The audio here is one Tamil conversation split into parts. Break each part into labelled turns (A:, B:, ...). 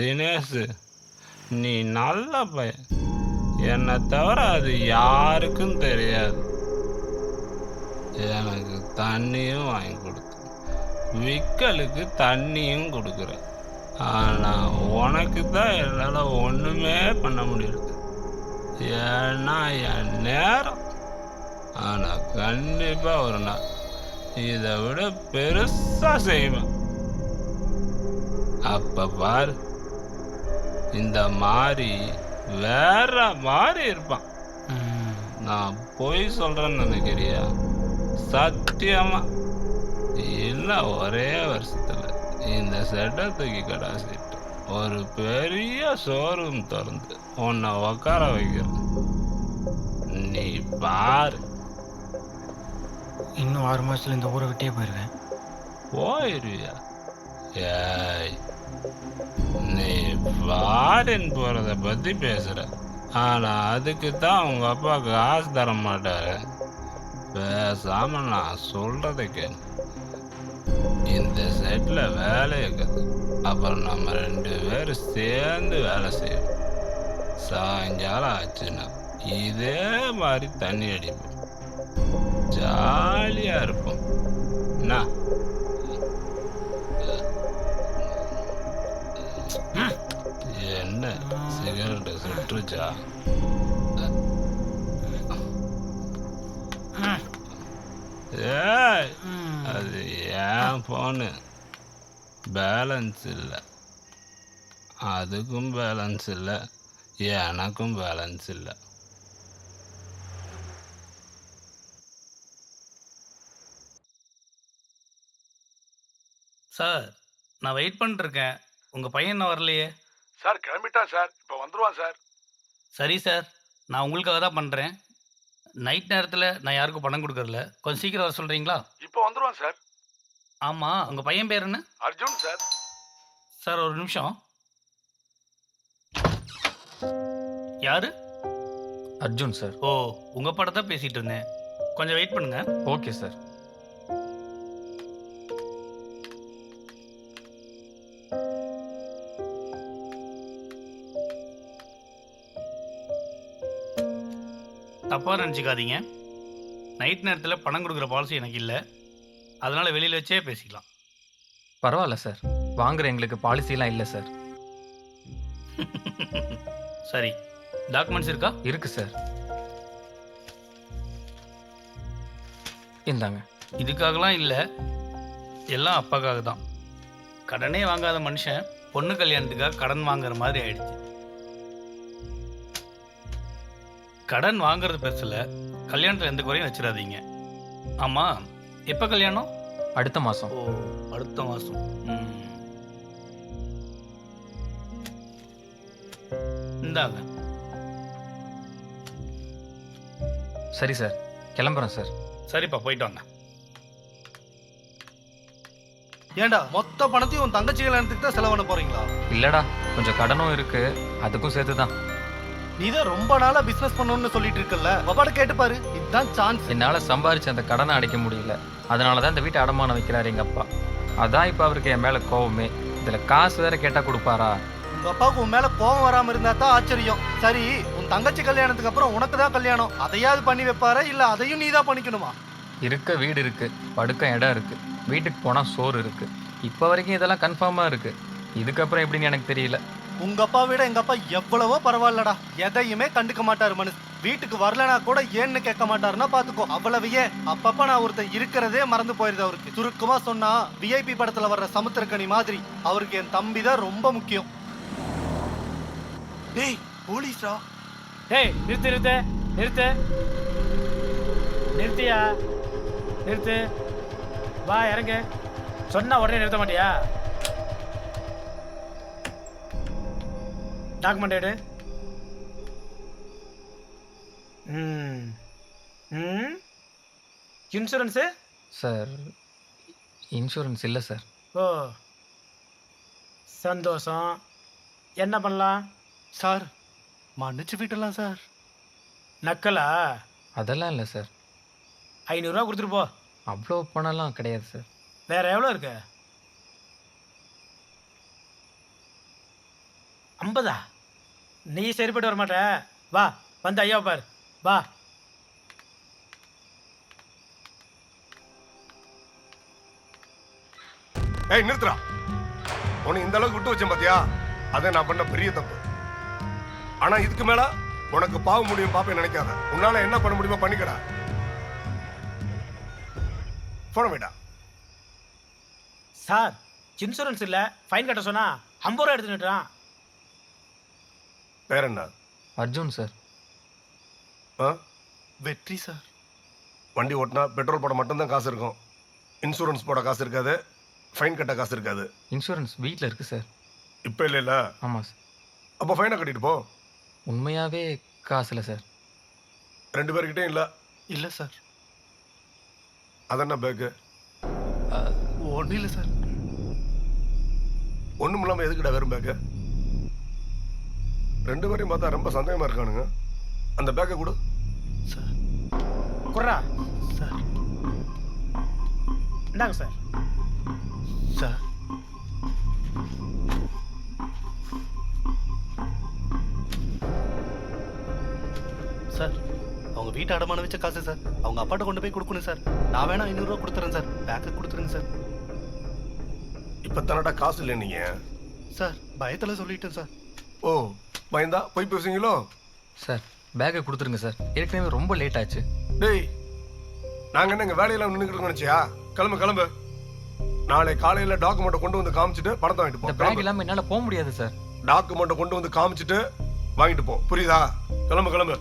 A: தினேஷ் நீ நல்ல பையன் என்னை தவிர அது யாருக்கும் தெரியாது எனக்கு தண்ணியும் வாங்கி கொடுத்து விக்கலுக்கு தண்ணியும் கொடுக்குற ஆனால் உனக்கு தான் என்னால் ஒன்றுமே பண்ண முடியல ஏன்னா என் நேரம் ஆனால் கண்டிப்பாக ஒரு நாள் இதை விட பெருசாக செய்வேன் அப்போ பாரு இந்த மாதிரி வேற மாதிரி இருப்பான் நான் போய் சொல்கிறேன்னு நினைக்கிறியா சத்தியமா எல்லாம் ஒரே வருஷத்தில் இந்த செட்டை தூக்கி கடாசிட்டு ஒரு பெரிய ஷோரூம் திறந்து உன்னை உக்கார வைக்கிறேன் நீ பாரு
B: இன்னும் ஆறு மாதத்தில் இந்த ஊரை விட்டே போயிடுவேன்
A: போயிருவியா ஏய் நீ ஃபாரின் போகிறத பற்றி பேசுகிற ஆனால் அதுக்கு தான் அவங்க அப்பா காசு தர மாட்டாரு பேசாம நான் சொல்கிறத கேள் இந்த செட்டில் வேலை இருக்குது அப்புறம் நம்ம ரெண்டு பேரும் சேர்ந்து வேலை செய்வோம் சாயங்காலம் ஆச்சுன்னா இதே மாதிரி தண்ணி அடிப்போம் ஜாலியாக இருப்போம் என்ன என்ன சிகரெட்டு சுற்றுச்சா ஏய் அது ஏன் போனு பேலன்ஸ் இல்லை அதுக்கும் பேலன்ஸ் இல்லை எனக்கும் பேலன்ஸ் இல்லை
B: சார் நான் வெயிட் பண்ணிருக்கேன் உங்கள் பையன் வரலையே
C: சார் கிளம்பிட்டான் சார் இப்போ வந்துடுவான் சார்
B: சரி சார் நான் உங்களுக்காக தான் பண்ணுறேன் நைட் நேரத்தில் நான் யாருக்கும் பணம் கொடுக்கறதுல கொஞ்சம் சீக்கிரம் வர சொல்கிறீங்களா
C: இப்போ வந்துடுவான் சார்
B: ஆமாம் உங்கள் பையன் பேர் என்ன அர்ஜுன் சார் சார் ஒரு நிமிஷம் யாரு அர்ஜுன் சார் ஓ உங்கள் படத்தை பேசிகிட்டு இருந்தேன் கொஞ்சம் வெயிட் பண்ணுங்கள் ஓகே சார் தப்பாக நினச்சிக்காதீங்க நைட் நேரத்தில் பணம் கொடுக்குற பாலிசி எனக்கு இல்லை அதனால் வெளியில் வச்சே பேசிக்கலாம்
D: பரவாயில்ல சார் வாங்குற எங்களுக்கு பாலிசிலாம் இல்லை சார்
B: சரி டாக்குமெண்ட்ஸ் இருக்கா
D: இருக்கு சார் இந்தாங்க
B: இதுக்காகலாம் இல்லை எல்லாம் அப்பாக்காக தான் கடனே வாங்காத மனுஷன் பொண்ணு கல்யாணத்துக்காக கடன் வாங்குற மாதிரி ஆயிடுச்சு கடன் வாங்குறது பெருசில் கல்யாணத்தில் எந்த குறையும் வச்சிடாதீங்க ஆமாம் எப்போ கல்யாணம் அடுத்த மாதம் ஓ அடுத்த மாதம் இந்தாங்க
D: சரி சார் கிளம்புறேன் சார்
B: சரிப்பா போயிட்டு வாங்க ஏன்டா மொத்த பணத்தையும் உன் தங்கச்சி கல்யாணத்துக்கு தான் செலவு பண்ண போறீங்களா
D: இல்லடா கொஞ்சம் கடனும் இருக்கு அதுக்கும் சேர்த்து தான்
B: நீ தான் ரொம்ப நாளா பிசினஸ் பண்ணணும்னு சொல்லிட்டு இருக்கல பாப்பாட்ட கேட்டு பாரு இதுதான் சான்ஸ்
D: என்னால் சம்பாரிச்சு அந்த கடனை அடைக்க முடியல அதனால தான் இந்த வீட்டை அடமானம் வைக்கிறாரு எங்கள் அப்பா அதான் இப்போ அவருக்கு என் மேலே கோவமே இதில் காசு வேற கேட்டால் கொடுப்பாரா
B: உங்க அப்பாவுக்கு உன் மேல கோவம் வராம இருந்தா தான் ஆச்சரியம் சரி உன் தங்கச்சி கல்யாணத்துக்கு அப்புறம் உனக்கு தான் கல்யாணம் அதையாவது பண்ணி வைப்பாரா இல்ல அதையும் நீ தான் பண்ணிக்கணுமா
D: இருக்க வீடு இருக்கு படுக்க இடம் இருக்கு வீட்டுக்கு போனா சோறு இருக்கு இப்ப வரைக்கும் இதெல்லாம் கன்ஃபார்மா இருக்கு இதுக்கப்புறம் எப்படின்னு எனக்கு தெரியல
B: உங்க அப்பா விட எங்க அப்பா எவ்வளவோ பரவாயில்லடா எதையுமே கண்டுக்க மாட்டாரு மனுஷ் வீட்டுக்கு வரலனா கூட ஏன்னு கேட்க மாட்டாருன்னா பாத்துக்கோ அவ்வளவையே அப்பப்ப நான் ஒருத்தர் இருக்கிறதே மறந்து போயிருது அவருக்கு சுருக்கமா சொன்னா விஐபி படத்துல வர்ற சமுத்திரக்கணி மாதிரி அவருக்கு என் தம்பி தான் ரொம்ப முக்கியம் டேய் போலீஸ்ரா டேய் நிறுத்து நிறுத்து நிறுத்து நிறுத்தியா நிறுத்து வா இறங்கு சொன்னா உடனே நிறுத்த மாட்டியா டாக்குமெண்ட் எடு ம் ம் இன்சூரன்ஸு
D: சார் இன்சூரன்ஸ் இல்லை சார்
B: ஓ சந்தோஷம் என்ன பண்ணலாம் சார் மன்னிச்சு விட்டலாம் சார் நக்கலா
D: அதெல்லாம் இல்லை சார்
B: ஐநூறுரூவா கொடுத்துருப்போ
D: அவ்வளோ பணம்லாம் கிடையாது சார்
B: வேறு எவ்வளோ இருக்கு ஐம்பதா நீ சரிப்பட்டு வரமாட்ட வா வந்து ஐயா பார் வா
E: ஏய் நிறுத்துறா உன்னை இந்த அளவுக்கு விட்டு வச்சேன் பாத்தியா அதை நான் பண்ண பெரிய தப்பு ஆனா இதுக்கு மேல உனக்கு பாவ முடியும் பாப்பே நினைக்காத உன்னால என்ன பண்ண முடியுமோ பண்ணிக்கடா போன வேடா
B: சார் இன்சூரன்ஸ் இல்லை ஃபைன் கட்ட சொன்னா ஐம்பது ரூபா எடுத்துக்கிட்டான்
E: பேர் என்ன அர்ஜுன் சார் ஆ வெற்றி சார் வண்டி ஓட்டினா பெட்ரோல் போட மட்டும்தான் காசு இருக்கும் இன்சூரன்ஸ் போட காசு இருக்காது ஃபைன் கட்ட காசு இருக்காது
D: இன்சூரன்ஸ் வீட்டில் இருக்கு சார் இப்போ இல்லைல்ல ஆமாம் சார்
E: அப்போ ஃபைனை கட்டிட்டு போ
D: உண்மையாகவே காசு இல்லை சார்
E: ரெண்டு பேர்கிட்டையும் இல்லை இல்லை சார் அதென்ன பேக்கு ஒன்றும் இல்லை சார் ஒன்றும் இல்லாமல் எதுக்குடா வெறும் பேக்கு ரெண்டு பேரையும் பார்த்தா ரொம்ப சந்தேகமா இருக்கானுங்க அந்த பேக்கை கொடு
F: சார் குர்ரா சார் இந்தாங்க சார் சார்
B: சார் அவங்க வீட்டு அடமான வச்ச காசு சார் அவங்க அப்பாட்ட கொண்டு போய் கொடுக்கணும் சார் நான் வேணா ஐநூறுரூவா கொடுத்துறேன் சார் பேக்கை கொடுத்துருங்க சார்
E: இப்போ தன்னடா காசு இல்லை நீங்கள்
B: சார் பயத்தில் சொல்லிட்டேன் சார்
E: ஓ பயந்தா போய் பேசுவீங்களோ
D: சார் பேக்கை கொடுத்துருங்க சார் ஏற்கனவே ரொம்ப லேட் ஆச்சு
E: டேய் நாங்கள் என்ன எங்கள் வேலையெல்லாம் நின்றுக்கிட்டு நினச்சியா கிளம்பு கிளம்பு நாளை காலையில் டாக்குமெண்ட்டை கொண்டு வந்து காமிச்சிட்டு பணத்தை வாங்கிட்டு
D: இந்த பேக் இல்லாமல் என்னால் போக முடியாது சார்
E: டாக்குமெண்ட்டை கொண்டு வந்து காமிச்சிட்டு வாங்கிட்டு போ புரியுதா கிளம்பு கிளம்பு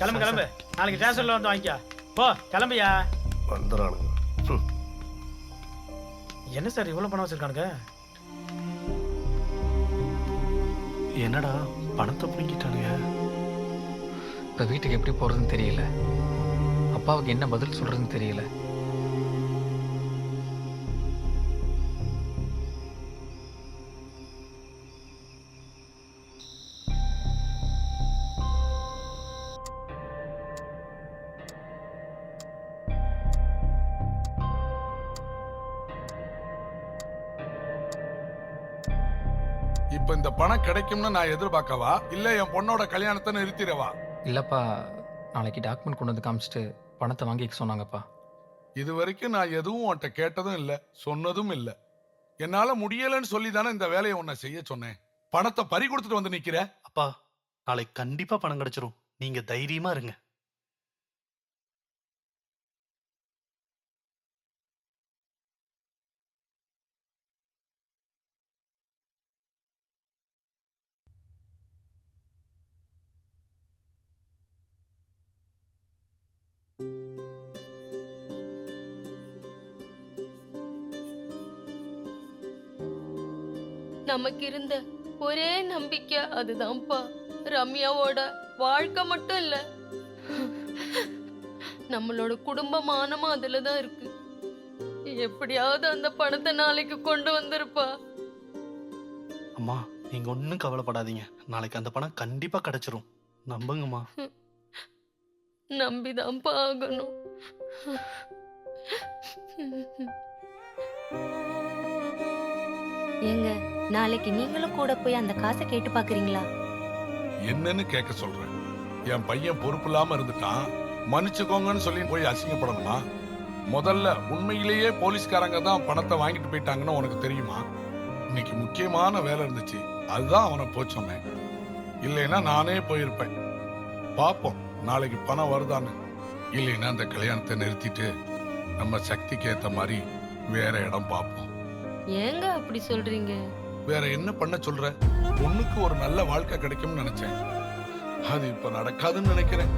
B: கிளம்பு கிளம்பு நாளைக்கு ஸ்டேஷன்ல வந்து வாங்கிக்கா போ கிளம்பியா
E: வந்துடுறானுங்க ம்.
B: என்ன சார் இவ்வளவு பணம் வச்சிருக்கானுங்க என்னடா பணத்தை பிடிக்கிட்டானுங்க
D: இப்போ வீட்டுக்கு எப்படி போகிறதுன்னு தெரியல அப்பாவுக்கு என்ன பதில் சொல்கிறதுன்னு தெரியல
E: இப்ப இந்த பணம் கிடைக்கும்னு நான் எதிர்பார்க்கவா இல்ல என் பொண்ணோட கல்யாணத்தை நிறுத்திடவா
D: இல்லப்பா நாளைக்கு டாக்குமெண்ட் கொண்டு வந்து காமிச்சிட்டு பணத்தை வாங்கிக்க சொன்னாங்கப்பா
E: இது வரைக்கும் நான் எதுவும் உன்கிட்ட கேட்டதும் இல்ல சொன்னதும் இல்ல என்னால முடியலன்னு சொல்லி தானே இந்த வேலையை உன்னை செய்ய சொன்னேன் பணத்தை பறி கொடுத்துட்டு வந்து நிக்கிற
D: அப்பா நாளைக்கு கண்டிப்பா பணம் கிடைச்சிரும் நீங்க தைரியமா இருங்க
G: நமக்கு இருந்த ஒரே நம்பிக்கை அதுதான்ப்பா ரம்யாவோட வாழ்க்கை மட்டும் இல்ல நம்மளோட குடும்பமானமும் அதுலதான் இருக்கு எப்படியாவது அந்த பணத்தை நாளைக்கு கொண்டு வந்திருப்பா
D: அம்மா நீங்க ஒன்றும் கவலைப்படாதீங்க நாளைக்கு அந்த பணம் கண்டிப்பா கிடைச்சிரும் நம்புங்கம்மா
G: நம்பிதான்ப்பா ஆகணும்
H: ஏங்க நாளைக்கு நீங்களும் கூட போய் அந்த காசை கேட்டு பாக்குறீங்களா
E: என்னன்னு கேட்க சொல்றேன் என் பையன் பொறுப்பு இல்லாம இருந்துட்டான் மன்னிச்சுக்கோங்கன்னு சொல்லி போய் அசிங்கப்படணுமா முதல்ல உண்மையிலேயே போலீஸ்காரங்க தான் பணத்தை வாங்கிட்டு போயிட்டாங்கன்னு உனக்கு தெரியுமா இன்னைக்கு முக்கியமான வேலை இருந்துச்சு அதுதான் அவனை போய் சொன்னேன் இல்லைன்னா நானே போயிருப்பேன் பார்ப்போம் நாளைக்கு பணம் வருதான்னு இல்லைன்னா அந்த கல்யாணத்தை நிறுத்திட்டு நம்ம சக்திக்கு ஏற்ற மாதிரி வேற இடம் பார்ப்போம்
H: ஏங்க அப்படி சொல்றீங்க
E: வேற என்ன பண்ண சொல்ற பொண்ணுக்கு ஒரு நல்ல வாழ்க்கை கிடைக்கும்னு நினைச்சேன் அது இப்ப நடக்காதுன்னு நினைக்கிறேன்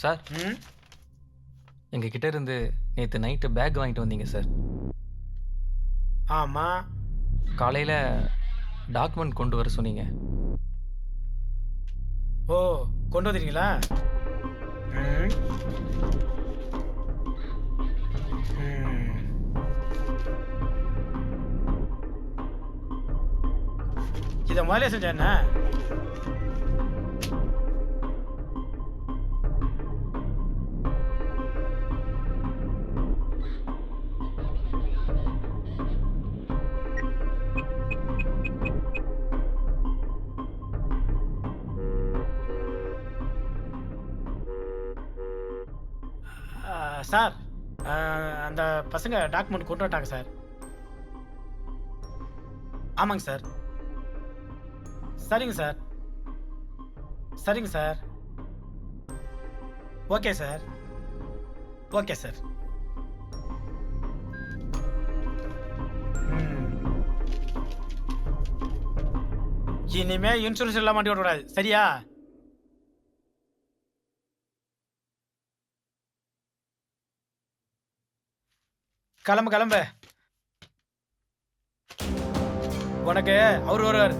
D: சார் எங்ககிட்ட இருந்து நேற்று நைட்டு பேக் வாங்கிட்டு வந்தீங்க சார் ஆமாம் காலையில் டாக்குமெண்ட் கொண்டு வர சொன்னீங்க
B: ஓ கொண்டு வந்துட்டீங்களா இதை முதலே செஞ்சேன்னா சார் அந்த பசங்க டாக்குமெண்ட் கொண்டு வட்டாங்க சார் ஆமாங்க சார் சரிங்க சார் சரிங்க sir okay sir okay sir இனிமே இன்சூரன்ஸ் எல்லாம் மாட்டி விடக்கூடாது சரியா கிளம்பு கிளம்பு உனக்கு அவர் வருவார்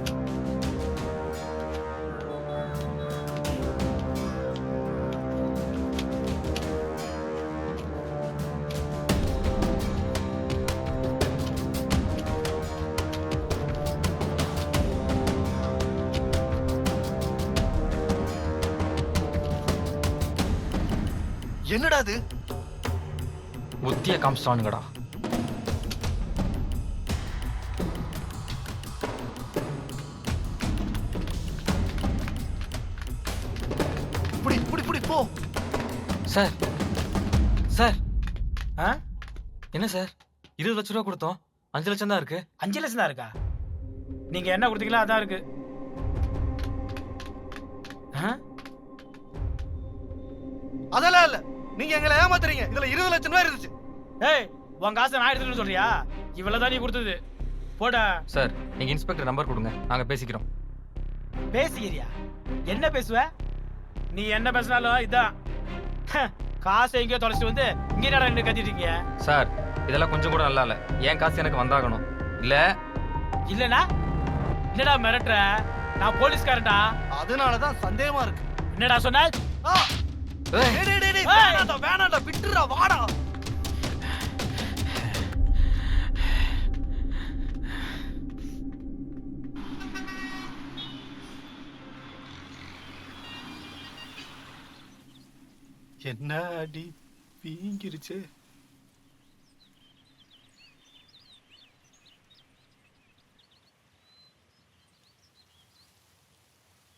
B: என்னடா அது
D: புத்திய காமிச்சிட்டானுங்கடா சார் சார் ஆ என்ன சார் இருபது லட்ச ரூபா கொடுத்தோம் அஞ்சு லட்சம் தான் இருக்கு
B: அஞ்சு லட்சம் தான் இருக்கா நீங்க என்ன கொடுத்தீங்களோ அதான் இருக்கு அதெல்லாம் இல்ல நீங்க எங்களை ஏமாத்துறீங்க இதுல இருபது லட்சம் ரூபாய் இருந்துச்சு ஏய் உன் காசு நான் எடுத்துட்டு சொல்றியா இவ்வளவுதான் நீ கொடுத்தது போட
D: சார் நீங்க இன்ஸ்பெக்டர் நம்பர் கொடுங்க நாங்க பேசிக்கிறோம்
B: பேசிக்கிறியா என்ன பேசுவ நீ என்ன பேசினாலும் இதான் காசு எங்கேயோ தொலைச்சிட்டு வந்து இங்கே நேரம் நின்று கத்திட்டீங்க
D: சார் இதெல்லாம் கொஞ்சம் கூட நல்லா இல்லை ஏன் காசு எனக்கு வந்தாகணும் இல்லை
B: இல்லைனா என்னடா மிரட்டுற நான் போலீஸ்காரன்டா
E: அதனால தான் சந்தேகமா இருக்கு என்னடா சொன்னா வேணாண்டா வேணாடா விட்டுறா வாடா
B: என்ன அடி வீங்கிருச்சு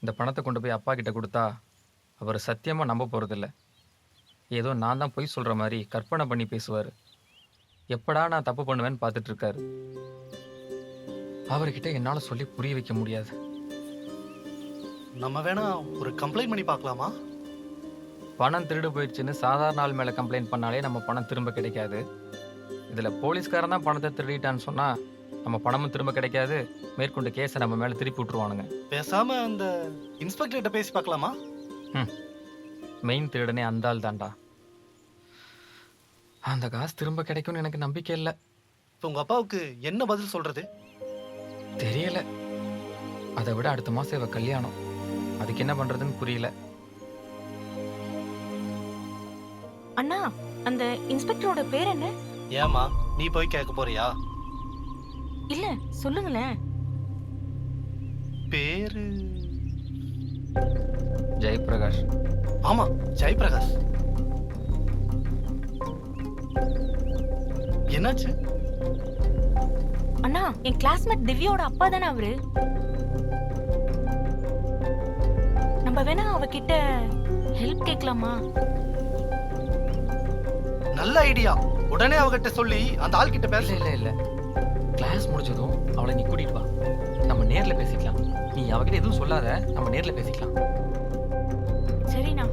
D: இந்த பணத்தை கொண்டு போய் அப்பா கிட்ட கொடுத்தா அவர் சத்தியமா நம்ப போறதில்ல ஏதோ நான் தான் பொய் சொல்ற மாதிரி கற்பனை பண்ணி பேசுவார் எப்படா நான் தப்பு பண்ணுவேன்னு இருக்காரு அவர்கிட்ட என்னால் சொல்லி புரிய வைக்க முடியாது
B: நம்ம வேணா ஒரு கம்ப்ளைண்ட் பண்ணி பார்க்கலாமா
D: பணம் திருடு போயிடுச்சுன்னு சாதாரண ஆள் மேலே கம்ப்ளைண்ட் பண்ணாலே நம்ம பணம் திரும்ப கிடைக்காது இதில் போலீஸ்காரன் தான் பணத்தை திருடிட்டான்னு சொன்னால் நம்ம பணமும் திரும்ப கிடைக்காது மேற்கொண்டு கேஸை நம்ம மேலே திருப்பி விட்டுருவானுங்க
B: பேசாமல் அந்த இன்ஸ்பெக்டர்கிட்ட பேசி பார்க்கலாமா ம்
D: மெயின் திருடனே அந்த ஆள் தான்டா அந்த காசு திரும்ப கிடைக்கும்னு எனக்கு நம்பிக்கை இல்லை
B: இப்போ உங்கள் அப்பாவுக்கு என்ன பதில் சொல்கிறது
D: தெரியலை அதை விட அடுத்த மாதம் இவ கல்யாணம் அதுக்கு என்ன பண்ணுறதுன்னு புரியல
H: அண்ணா அந்த இன்ஸ்பெக்டரோட பேர் என்ன
B: ஏமா நீ போய் கேட்க போறியா
H: இல்ல சொல்லுங்களேன்
B: பேரு ஜெயபிரகாஷ் ஆமா ஜெயபிரகாஷ் என்னாச்சு
H: அண்ணா என் கிளாஸ்மேட் திவ்யோட அப்பா தானே அவரு நம்ம வேணா அவகிட்ட ஹெல்ப் கேட்கலாமா
B: நல்ல ஐடியா உடனே அவகிட்ட சொல்லி அந்த ஆள் கிட்ட
D: பேச இல்ல இல்ல கிளாஸ் முடிஞ்சதும் அவளை நீ கூட்டிட்டு வா நம்ம நேர்ல பேசிக்கலாம் நீ அவகிட்ட எதுவும் சொல்லாத நம்ம நேர்ல பேசிக்கலாம்
H: சரிண்ணா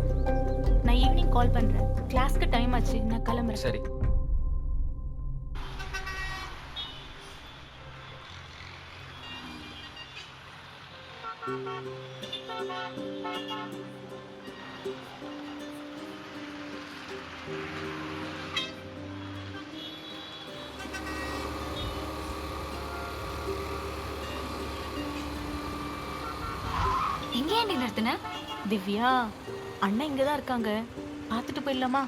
H: நான் ஈவினிங் கால் பண்றேன் கிளாஸ்க்கு டைம் ஆச்சு நான் கிளம்புறேன் சரி திவ்யா அண்ணன் இங்கே தான் இருக்காங்க பார்த்துட்டு போயிடலாமா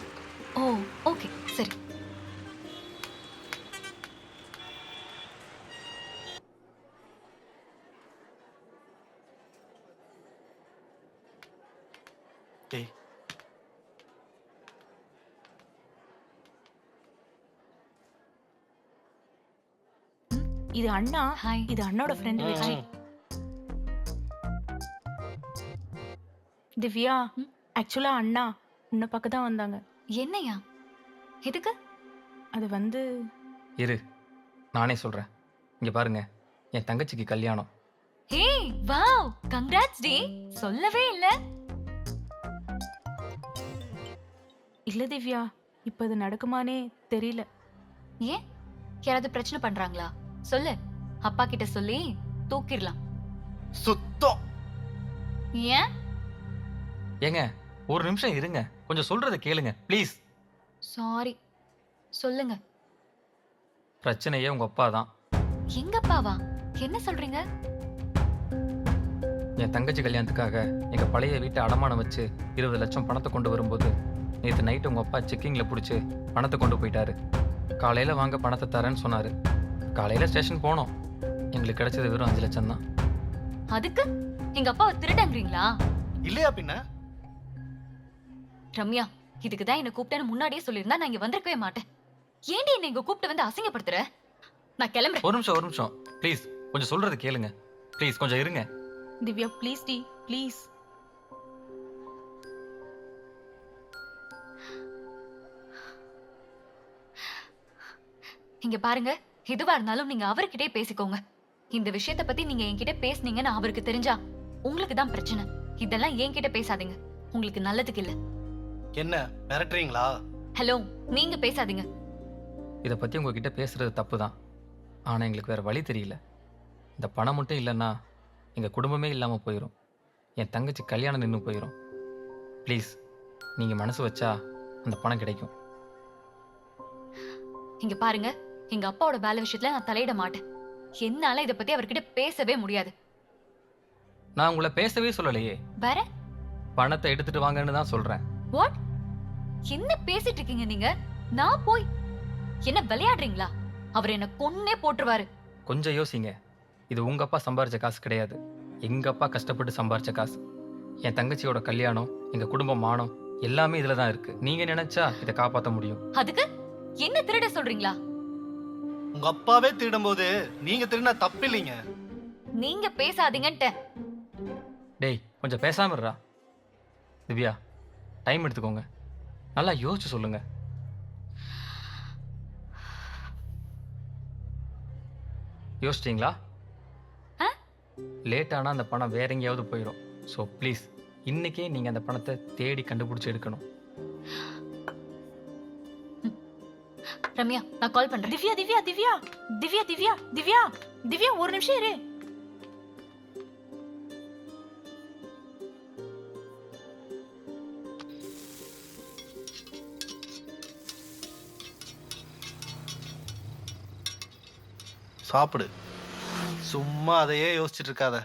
I: ஓ ஓகே சரி
H: இது அண்ணா இது அண்ணோட ஃப்ரெண்ட் விஜய் திவ்யா ஆக்சுவலா அண்ணா உன்னை பக்கம் தான் வந்தாங்க
I: என்னையா எதுக்கு
H: அது வந்து
D: இரு நானே சொல்றேன் இங்க பாருங்க என் தங்கச்சிக்கு கல்யாணம்
I: ஹே வாவ் கங்க்ராட்ஸ் டே சொல்லவே இல்ல
H: இல்ல திவ்யா இப்ப அது நடக்குமானே தெரியல
I: ஏன் யாராவது பிரச்சனை பண்றாங்களா சொல்லு அப்பா கிட்ட சொல்லி தூக்கிடலாம் சுத்தம் ஏன்
D: ஏங்க ஒரு நிமிஷம் இருங்க கொஞ்சம் சொல்றத கேளுங்க ப்ளீஸ்
I: சாரி சொல்லுங்க
D: பிரச்சனையே உங்க அப்பா தான்
I: எங்க அப்பாவா என்ன சொல்றீங்க
D: என் தங்கச்சி கல்யாணத்துக்காக எங்க பழைய வீட்டை அடமானம் வச்சு இருபது லட்சம் பணத்தை கொண்டு வரும்போது நேற்று நைட்டு உங்க அப்பா செக்கிங்ல பிடிச்சி பணத்தை கொண்டு போயிட்டாரு காலையில வாங்க பணத்தை தரேன்னு சொன்னாரு காலையில ஸ்டேஷன் போனோம் எங்களுக்கு கிடைச்சது வெறும் அஞ்சு லட்சம் தான்
I: அதுக்கு எங்க அப்பாவை திருடங்கிறீங்களா இல்லையா பின்ன ரம்யா இதுக்கு தான் என்ன கூப்பிட்டேன்னு முன்னாடியே சொல்லியிருந்தா நான் இங்க வந்திருக்கவே மாட்டேன் ஏண்டி நீங்க கூப்பிட்டு வந்து அசிங்கப்படுத்துற நான் கிளம்புறேன்
D: ஒரு நிமிஷம் ஒரு நிமிஷம் ப்ளீஸ் கொஞ்சம் சொல்றது கேளுங்க ப்ளீஸ் கொஞ்சம் இருங்க
H: திவ்யா ப்ளீஸ் டி ப்ளீஸ்
I: இங்க பாருங்க எதுவா இருந்தாலும் நீங்க அவர்கிட்டே பேசிக்கோங்க இந்த விஷயத்த பத்தி நீங்க என்கிட்ட பேசுனீங்கன்னு அவருக்கு தெரிஞ்சா உங்களுக்கு தான் பிரச்சனை இதெல்லாம் என்கிட்ட பேசாதீங்க உங்களுக்கு நல்லதுக்கு இல்லை
B: என்ன மிரட்டுறீங்களா
I: ஹலோ நீங்க பேசாதீங்க
D: இதை பற்றி உங்ககிட்ட பேசுகிறது தப்பு தான் ஆனால் எங்களுக்கு வேறு வழி தெரியல இந்த பணம் மட்டும் இல்லைன்னா எங்கள் குடும்பமே இல்லாமல் போயிடும் என் தங்கச்சி கல்யாணம் நின்று போயிடும் ப்ளீஸ் நீங்கள் மனசு வச்சா அந்த பணம் கிடைக்கும்
I: இங்க பாருங்க எங்க அப்பாவோட வேலை விஷயத்துல நான் தலையிட மாட்டேன் என்னால இதை பத்தி அவர்கிட்ட பேசவே முடியாது
D: நான் உங்களை பேசவே சொல்லலையே வேற பணத்தை எடுத்துட்டு வாங்கன்னு தான் சொல்கிறேன்
I: வாட் என்ன பேசிட்டு இருக்கீங்க நீங்க நான் போய் என்ன விளையாடுறீங்களா அவர் என்ன கொன்னே போட்டுருவாரு
D: கொஞ்சம் யோசிங்க இது உங்க அப்பா சம்பாரிச்ச காசு கிடையாது எங்க அப்பா கஷ்டப்பட்டு சம்பாரிச்ச காசு என் தங்கச்சியோட கல்யாணம் எங்க குடும்ப மானம் எல்லாமே இதுல தான் இருக்கு நீங்க நினைச்சா இதை காப்பாத்த முடியும்
I: அதுக்கு என்ன திருட சொல்றீங்களா
B: உங்க அப்பாவே திருடும் போது நீங்க திருடினா தப்பு இல்லைங்க
I: நீங்க பேசாதீங்கன்ட்ட
D: டேய் கொஞ்சம் பேசாம இருடா திவ்யா டைம் எடுத்துக்கோங்க நல்லா யோசிச்சு சொல்லுங்கள் யோசிச்சிங்களா லேட் ஆனால் அந்த பணம் வேற எங்கேயாவது போயிடும் ஸோ ப்ளீஸ் இன்னைக்கே நீங்கள் அந்த பணத்தை தேடி கண்டுபிடிச்சி எடுக்கணும்
I: ரம்யா நான் கால் பண்றேன் திவ்யா திவ்யா திவ்யா திவ்யா திவ்யா திவ்யா திவ்யா ஒரு நிமிஷம் இரு
B: சாப்பிடு சும்மா அதையே யோசிச்சுட்டு இருக்காத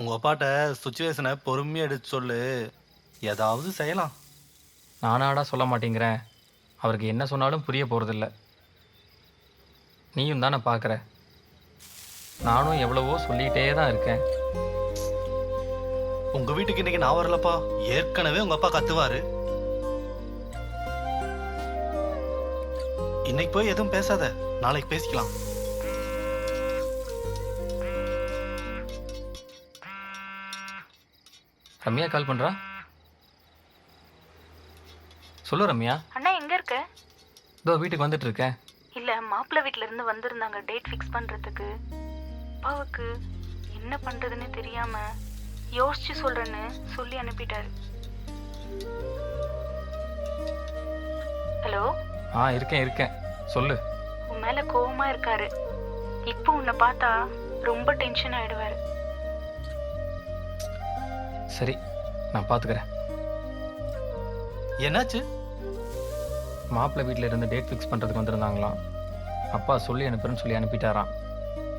B: உங்கள் அப்பாட்ட சுச்சுவேஷனை பொறுமையாக எடுத்து சொல்லு ஏதாவது செய்யலாம்
D: நானாடா சொல்ல மாட்டேங்கிறேன் அவருக்கு என்ன சொன்னாலும் புரிய போகிறதில்ல நீயும் தானே பார்க்குற நானும் எவ்வளவோ சொல்லிகிட்டே தான் இருக்கேன்
B: உங்கள் வீட்டுக்கு இன்னைக்கு நான் வரலப்பா ஏற்கனவே உங்கள் அப்பா கத்துவாரு இன்னைக்கு போய் எதுவும் பேசாத நாளைக்கு பேசிக்கலாம்
D: ரம்யா கால் பண்றா சொல்லு ரம்யா அண்ணா எங்க இருக்க இதோ வீட்டுக்கு வந்துட்டு இருக்கேன்
J: இல்ல மாப்பிள்ளை வீட்ல இருந்து வந்திருந்தாங்க டேட் ஃபிக்ஸ் பண்றதுக்கு அப்பாவுக்கு என்ன பண்றதுன்னு தெரியாம யோசிச்சு சொல்றேன்னு சொல்லி அனுப்பிட்டாரு ஹலோ
D: ஆ இருக்கேன் இருக்கேன் சொல்லு
J: உன் மேல கோவமா இருக்காரு இப்போ உன்னை பார்த்தா ரொம்ப டென்ஷன் ஆயிடுவாரு
D: சரி நான் பாத்துக்கிறேன் என்னாச்சு மாப்பிள்ளை வீட்டில் இருந்து டேட் ஃபிக்ஸ் பண்ணுறதுக்கு வந்திருந்தாங்களாம் அப்பா சொல்லி அனுப்புறேன்னு சொல்லி அனுப்பிட்டாராம்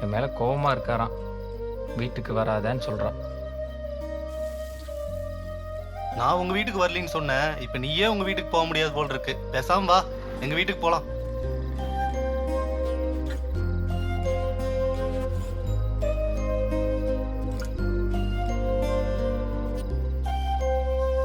D: என் மேலே கோவமாக இருக்காராம் வீட்டுக்கு வராதேன்னு சொல்கிறான்
B: நான் உங்க வீட்டுக்கு வரலைன்னு சொன்னேன் இப்போ நீயே உங்க வீட்டுக்கு போக முடியாது போல் இருக்கு பேசாம வா எங்க வீட்டுக்கு போலாம்